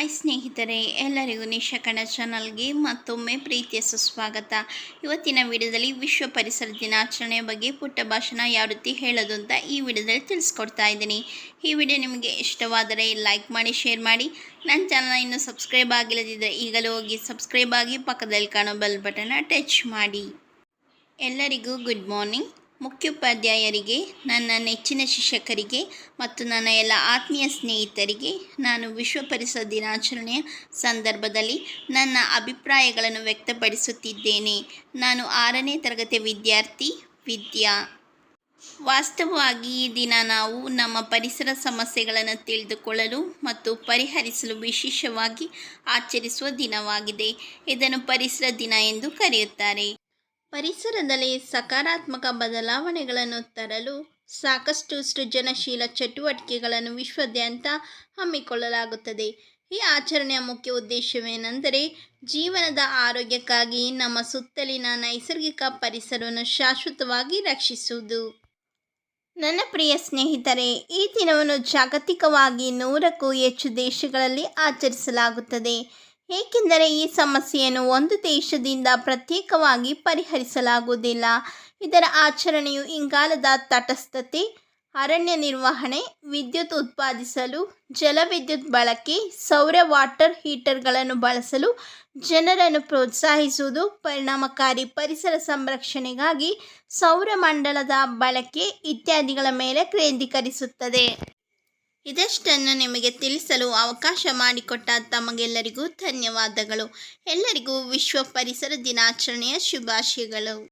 Hi ಸ್ನೇಹಿತರೆ, ಎಲ್ಲರಿಗೂ ನಿಶಾ ಚಾನಲ್ಗೆ ಮತ್ತೊಮ್ಮೆ ಪ್ರೀತಿಯ ಸುಸ್ವಾಗತ. ಇವತ್ತಿನ ವಿಡಿಯೋದಲ್ಲಿ ವಿಶ್ವ ಪರಿಸರ ದಿನಾಚರಣೆಯ ಬಗ್ಗೆ ಪುಟ್ಟ ಭಾಷಣ ಯಾವ ರೀತಿ ಹೇಳೋದು ಅಂತ ಈ ವಿಡಿಯೋದಲ್ಲಿ ತಿಳಿಸ್ಕೊಡ್ತಾ ಇದ್ದೀನಿ. ಈ ವಿಡಿಯೋ ನಿಮಗೆ ಇಷ್ಟವಾದರೆ ಲೈಕ್ ಮಾಡಿ, ಶೇರ್ ಮಾಡಿ. ನನ್ನ ಚಾನಲ್ ಇನ್ನೂ ಸಬ್ಸ್ಕ್ರೈಬ್ ಆಗಿಲ್ಲದಿದ್ದರೆ ಈಗಲೂ ಹೋಗಿ ಸಬ್ಸ್ಕ್ರೈಬ್ ಆಗಿ ಪಕ್ಕದಲ್ಲಿ ಕಾಣೋ ಬೆಲ್ ಬಟನ್ನ ಟಚ್ ಮಾಡಿ. ಎಲ್ಲರಿಗೂ ಗುಡ್ ಮಾರ್ನಿಂಗ್. ಮುಖ್ಯೋಪಾಧ್ಯಾಯರಿಗೆ, ನನ್ನ ನೆಚ್ಚಿನ ಶಿಕ್ಷಕರಿಗೆ ಮತ್ತು ನನ್ನ ಎಲ್ಲ ಆತ್ಮೀಯ ಸ್ನೇಹಿತರಿಗೆ ನಾನು ವಿಶ್ವ ಪರಿಸರ ದಿನಾಚರಣೆಯ ಸಂದರ್ಭದಲ್ಲಿ ನನ್ನ ಅಭಿಪ್ರಾಯಗಳನ್ನು ವ್ಯಕ್ತಪಡಿಸುತ್ತಿದ್ದೇನೆ. ನಾನು ಆರನೇ ತರಗತಿಯ ವಿದ್ಯಾರ್ಥಿ, ವಿದ್ಯಾ. ವಾಸ್ತವವಾಗಿ ಈ ದಿನ ನಾವು ನಮ್ಮ ಪರಿಸರ ಸಮಸ್ಯೆಗಳನ್ನು ತಿಳಿದುಕೊಳ್ಳಲು ಮತ್ತು ಪರಿಹರಿಸಲು ವಿಶೇಷವಾಗಿ ಆಚರಿಸುವ ದಿನವಾಗಿದೆ. ಇದನ್ನು ಪರಿಸರ ದಿನ ಎಂದು ಕರೆಯುತ್ತಾರೆ. ಪರಿಸರದಲ್ಲಿ ಸಕಾರಾತ್ಮಕ ಬದಲಾವಣೆಗಳನ್ನು ತರಲು ಸಾಕಷ್ಟು ಸೃಜನಶೀಲ ಚಟುವಟಿಕೆಗಳನ್ನು ವಿಶ್ವಾದ್ಯಂತ ಹಮ್ಮಿಕೊಳ್ಳಲಾಗುತ್ತದೆ. ಈ ಆಚರಣೆಯ ಮುಖ್ಯ ಉದ್ದೇಶವೇನೆಂದರೆ, ಜೀವನದ ಆರೋಗ್ಯಕ್ಕಾಗಿ ನಮ್ಮ ಸುತ್ತಲಿನ ನೈಸರ್ಗಿಕ ಪರಿಸರವನ್ನು ಶಾಶ್ವತವಾಗಿ ರಕ್ಷಿಸುವುದು. ನನ್ನ ಪ್ರಿಯ ಸ್ನೇಹಿತರೆ, ಈ ದಿನವನ್ನು ಜಾಗತಿಕವಾಗಿ ನೂರಕ್ಕೂ ಹೆಚ್ಚು ದೇಶಗಳಲ್ಲಿ ಆಚರಿಸಲಾಗುತ್ತದೆ. ಏಕೆಂದರೆ ಈ ಸಮಸ್ಯೆಯನ್ನು ಒಂದು ದೇಶದಿಂದ ಪ್ರತ್ಯೇಕವಾಗಿ ಪರಿಹರಿಸಲಾಗುವುದಿಲ್ಲ. ಇದರ ಆಚರಣೆಯು ಇಂಗಾಲದ ತಟಸ್ಥತೆ, ಅರಣ್ಯ ನಿರ್ವಹಣೆ, ವಿದ್ಯುತ್ ಉತ್ಪಾದಿಸಲು, ಜಲವಿದ್ಯುತ್ ಬಳಕೆ, ಸೌರ ವಾಟರ್ ಹೀಟರ್ಗಳನ್ನು ಬಳಸಲು, ಜನರನ್ನು ಪ್ರೋತ್ಸಾಹಿಸುವುದು, ಪರಿಣಾಮಕಾರಿ ಪರಿಸರ ಸಂರಕ್ಷಣೆಗಾಗಿ ಸೌರಮಂಡಲದ ಬಳಕೆ ಇತ್ಯಾದಿಗಳ ಮೇಲೆ ಕೇಂದ್ರೀಕರಿಸುತ್ತದೆ. ಇದಷ್ಟನ್ನು ನಿಮಗೆ ತಿಳಿಸಲು ಅವಕಾಶ ಮಾಡಿಕೊಟ್ಟ ತಮಗೆಲ್ಲರಿಗೂ ಧನ್ಯವಾದಗಳು. ಎಲ್ಲರಿಗೂ ವಿಶ್ವ ಪರಿಸರ ದಿನಾಚರಣೆಯ ಶುಭಾಶಯಗಳು.